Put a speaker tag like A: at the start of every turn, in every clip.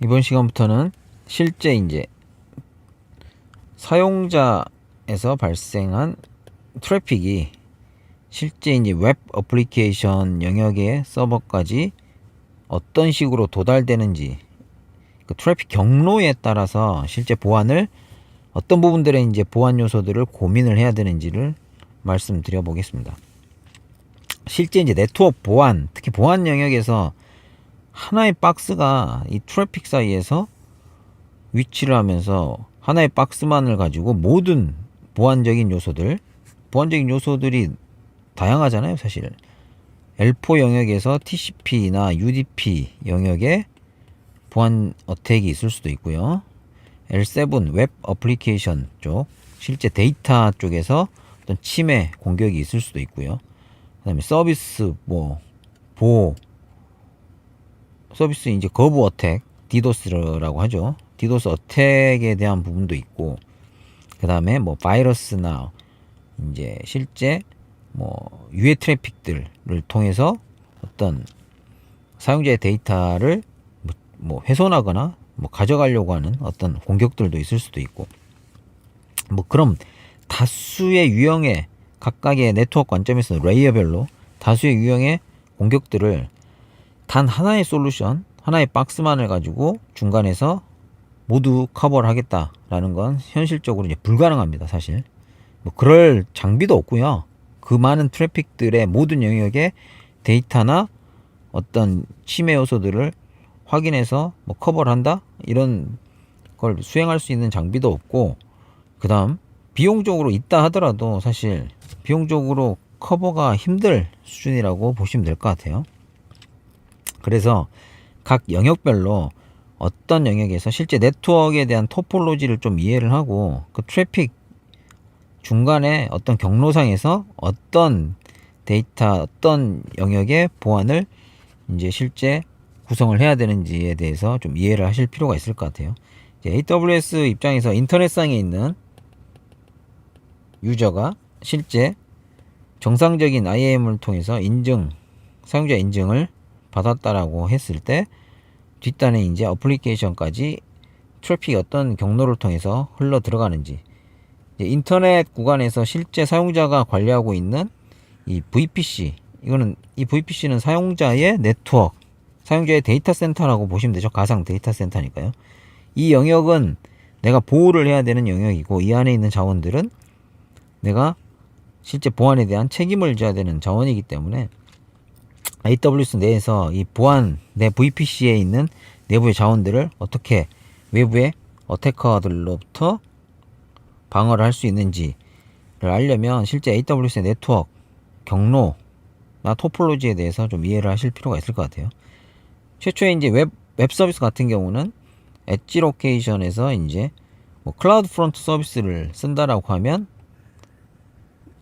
A: 이번 시간부터는 실제 이제 사용자에서 발생한 트래픽이 실제 이제 웹 어플리케이션 영역의 서버까지 어떤 식으로 도달되는지 그 트래픽 경로에 따라서 실제 보안을 어떤 부분들의 이제 보안 요소들을 고민을 해야 되는지를 말씀드려 보겠습니다. 실제 이제 네트워크 보안, 특히 보안 영역에서 하나의 박스가 이 트래픽 사이에서 위치를 하면서 하나의 박스만을 가지고 모든 보안적인 요소들, 보안적인 요소들이 다양하잖아요, 사실. L4 영역에서 TCP나 UDP 영역에 보안 어택이 있을 수도 있고요. L7 웹 어플리케이션 쪽, 실제 데이터 쪽에서 어떤 침해 공격이 있을 수도 있고요. 그다음에 서비스 뭐 보호 서비스 이제 거부 어택 디도스라고 하죠. 디도스 어택에 대한 부분도 있고 그 다음에 뭐 바이러스나 이제 실제 뭐 유해 트래픽들을 통해서 어떤 사용자의 데이터를 뭐- 뭐 훼손하거나 뭐 가져가려고 하는 어떤 공격들도 있을 수도 있고 뭐 그럼 다수의 유형의 각각의 네트워크 관점에서 레이어별로 다수의 유형의 공격들을 단 하나의 솔루션, 하나의 박스만을 가지고 중간에서 모두 커버를 하겠다라는 건 현실적으로 이제 불가능합니다, 사실. 뭐 그럴 장비도 없고요. 그 많은 트래픽들의 모든 영역에 데이터나 어떤 침해 요소들을 확인해서 뭐 커버를 한다 이런 걸 수행할 수 있는 장비도 없고 그다음 비용적으로 있다 하더라도 사실 비용적으로 커버가 힘들 수준이라고 보시면 될 것 같아요. 그래서 각 영역별로 어떤 영역에서 실제 네트워크에 대한 토폴로지를 좀 이해를 하고 그 트래픽 중간에 어떤 경로상에서 어떤 데이터 어떤 영역의 보안을 이제 실제 구성을 해야 되는지에 대해서 좀 이해를 하실 필요가 있을 것 같아요. 이제 AWS 입장에서 인터넷상에 있는 유저가 실제 정상적인 IAM을 통해서 인증, 사용자 인증을 받았다라고 했을 때 뒷단에 이제 어플리케이션까지 트래픽이 어떤 경로를 통해서 흘러 들어가는지. 이제 인터넷 구간에서 실제 사용자가 관리하고 있는 이 VPC 이거는 이 VPC는 사용자의 네트워크 사용자의 데이터 센터라고 보시면 되죠. 가상 데이터 센터니까요. 이 영역은 내가 보호를 해야 되는 영역이고 이 안에 있는 자원들은 내가 실제 보안에 대한 책임을 져야 되는 자원이기 때문에 AWS 내에서 이 보안 내 VPC에 있는 내부의 자원들을 어떻게 외부의 어태커들로부터 방어를 할 수 있는지를 알려면 실제 AWS 네트워크 경로나 토폴로지에 대해서 좀 이해를 하실 필요가 있을 것 같아요. 최초에 이제 웹, 웹 서비스 같은 경우는 엣지 로케이션에서 이제 뭐 클라우드 프론트 서비스를 쓴다라고 하면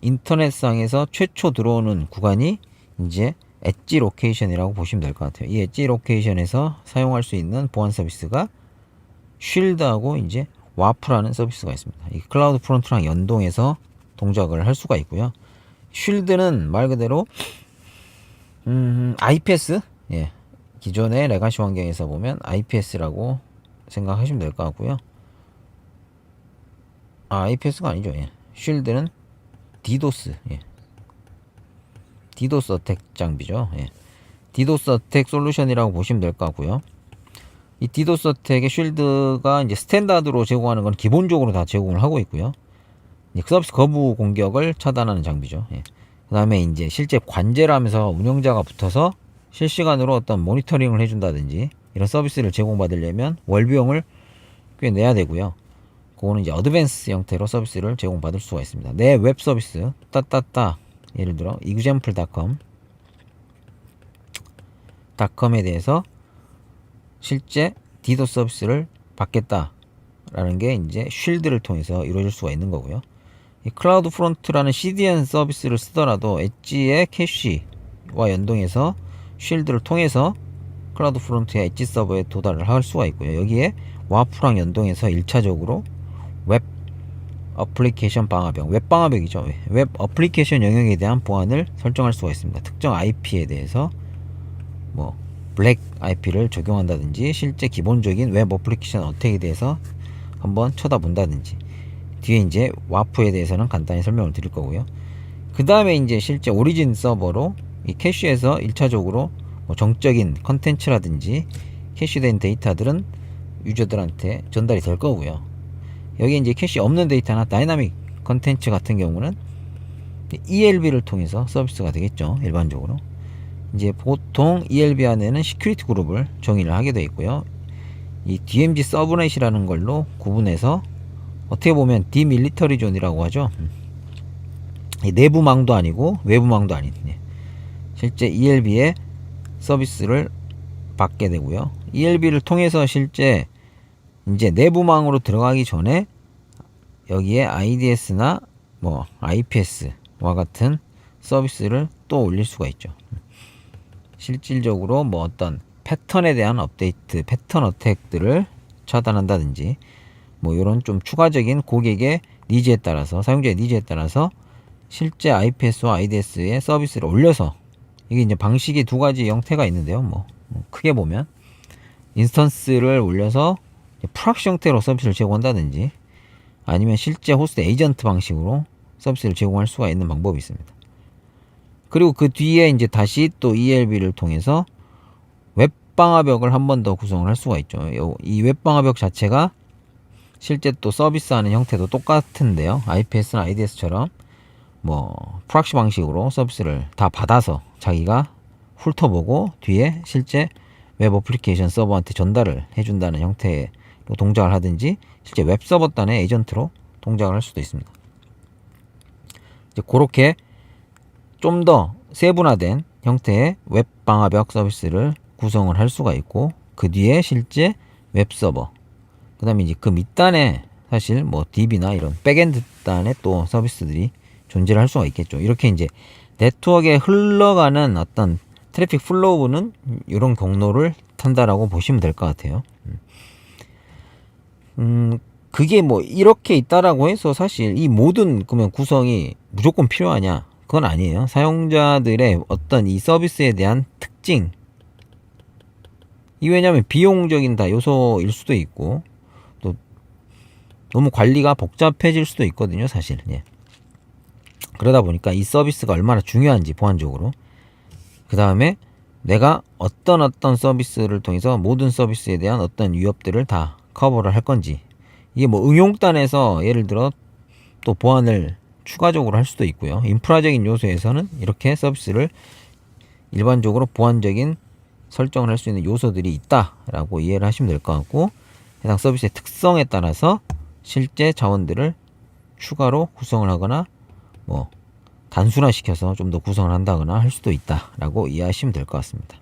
A: 인터넷상에서 최초 들어오는 구간이 이제 엣지 로케이션이라고 보시면 될 것 같아요. 이 엣지 로케이션에서 사용할 수 있는 보안 서비스가 쉴드하고 이제 와프라는 서비스가 있습니다. 이 클라우드 프론트랑 연동해서 동작을 할 수가 있고요. 쉴드는 말 그대로 음, IPS 예. 기존의 레가시 환경에서 보면 IPS라고 생각하시면 될 것 같고요. 아, IPS가 아니죠. 예. 쉴드는 디도스. 예. 디도스 어택 장비죠. 예. 디도스 어택 솔루션이라고 보시면 될 것 같고요. 이 디도스 어택의 쉴드가 이제 스탠다드로 제공하는 건 기본적으로 다 제공을 하고 있고요. 서비스 거부 공격을 차단하는 장비죠. 예. 그 다음에 이제 실제 관제를 하면서 운영자가 붙어서 실시간으로 어떤 모니터링을 해준다든지 이런 서비스를 제공받으려면 월비용을 꽤 내야 되고요. 그거는 이제 어드밴스 형태로 서비스를 제공받을 수가 있습니다. 내 웹 서비스 따따따 예를 들어 example.com 닷컴에 대해서 실제 디도 서비스를 받겠다라는 게 이제 쉴드를 통해서 이루어질 수가 있는 거고요. 이 클라우드 프론트라는 CDN 서비스를 쓰더라도 엣지의 캐시와 연동해서 쉴드를 통해서 클라우드 프론트의 엣지 서버에 도달을 할 수가 있고요. 여기에 와프랑 연동해서 1차적으로 웹 어플리케이션 방화벽, 웹 방화벽이죠. 웹 어플리케이션 영역에 대한 보안을 설정할 수가 있습니다. 특정 IP에 대해서 뭐 블랙 IP를 적용한다든지 실제 기본적인 웹 어플리케이션 어택에 대해서 한번 쳐다본다든지 뒤에 이제 와프에 대해서는 간단히 설명을 드릴 거고요. 그 다음에 이제 실제 오리진 서버로 이 캐시에서 1차적으로 뭐 정적인 컨텐츠라든지 캐시된 데이터들은 유저들한테 전달이 될 거고요. 여기 이제 캐시 없는 데이터나 다이나믹 컨텐츠 같은 경우는 ELB를 통해서 서비스가 되겠죠. 일반적으로. 이제 보통 ELB 안에는 시큐리티 그룹을 정의를 하게 되어 있고요. 이 DMZ 서브넷이라는 걸로 구분해서 어떻게 보면 디밀리터리 존이라고 하죠. 내부망도 아니고 외부망도 아닌 예. 실제 ELB의 서비스를 받게 되고요. ELB를 통해서 실제 이제 내부망으로 들어가기 전에 여기에 IDS나 뭐 IPS와 같은 서비스를 또 올릴 수가 있죠. 실질적으로 뭐 어떤 패턴에 대한 업데이트, 패턴 어택들을 차단한다든지 뭐 이런 좀 추가적인 고객의 니즈에 따라서 사용자의 니즈에 따라서 실제 IPS와 IDS의 서비스를 올려서 이게 이제 방식이 두 가지 형태가 있는데요. 뭐, 뭐 크게 보면 인스턴스를 올려서 프락시 형태로 서비스를 제공한다든지 아니면 실제 호스트 에이전트 방식으로 서비스를 제공할 수가 있는 방법이 있습니다. 그리고 그 뒤에 이제 다시 또 ELB를 통해서 웹방화벽을 한 번 더 구성을 할 수가 있죠. 요- 이 웹방화벽 자체가 실제 또 서비스하는 형태도 똑같은데요. IPS나 IDS처럼 뭐 프락시 방식으로 서비스를 다 받아서 자기가 훑어보고 뒤에 실제 웹 어플리케이션 서버한테 전달을 해준다는 형태로 동작을 하든지 실제 웹 서버 단의 에이전트로 동작을 할 수도 있습니다. 이제 그렇게 좀 더 세분화된 형태의 웹 방화벽 서비스를 구성을 할 수가 있고 그 뒤에 실제 웹 서버 그다음에 이제 그 밑단에 사실 뭐 DB나 이런 백엔드 단의 또 서비스들이 존재를 할 수가 있겠죠. 이렇게 이제 네트워크에 흘러가는 어떤 트래픽 플로우는 이런 경로를 탄다라고 보시면 될 것 같아요. 음, 그게 뭐 이렇게 있다라고 해서 사실 이 모든 그러면 구성이 무조건 필요하냐? 그건 아니에요. 사용자들의 어떤 이 서비스에 대한 특징. 이 왜냐하면 비용적인 다 요소일 수도 있고 또 너무 관리가 복잡해질 수도 있거든요, 사실. 예. 그러다 보니까 이 서비스가 얼마나 중요한지 보안적으로 그 다음에 내가 어떤 어떤 서비스를 통해서 모든 서비스에 대한 어떤 위협들을 다 커버를 할 건지 이게 뭐 응용단에서 예를 들어 또 보안을 추가적으로 할 수도 있고요 인프라적인 요소에서는 이렇게 서비스를 일반적으로 보안적인 설정을 할 수 있는 요소들이 있다라고 이해를 하시면 될 것 같고 해당 서비스의 특성에 따라서 실제 자원들을 추가로 구성을 하거나 뭐 단순화시켜서 좀 더 구성을 한다거나 할 수도 있다라고 이해하시면 될 것 같습니다.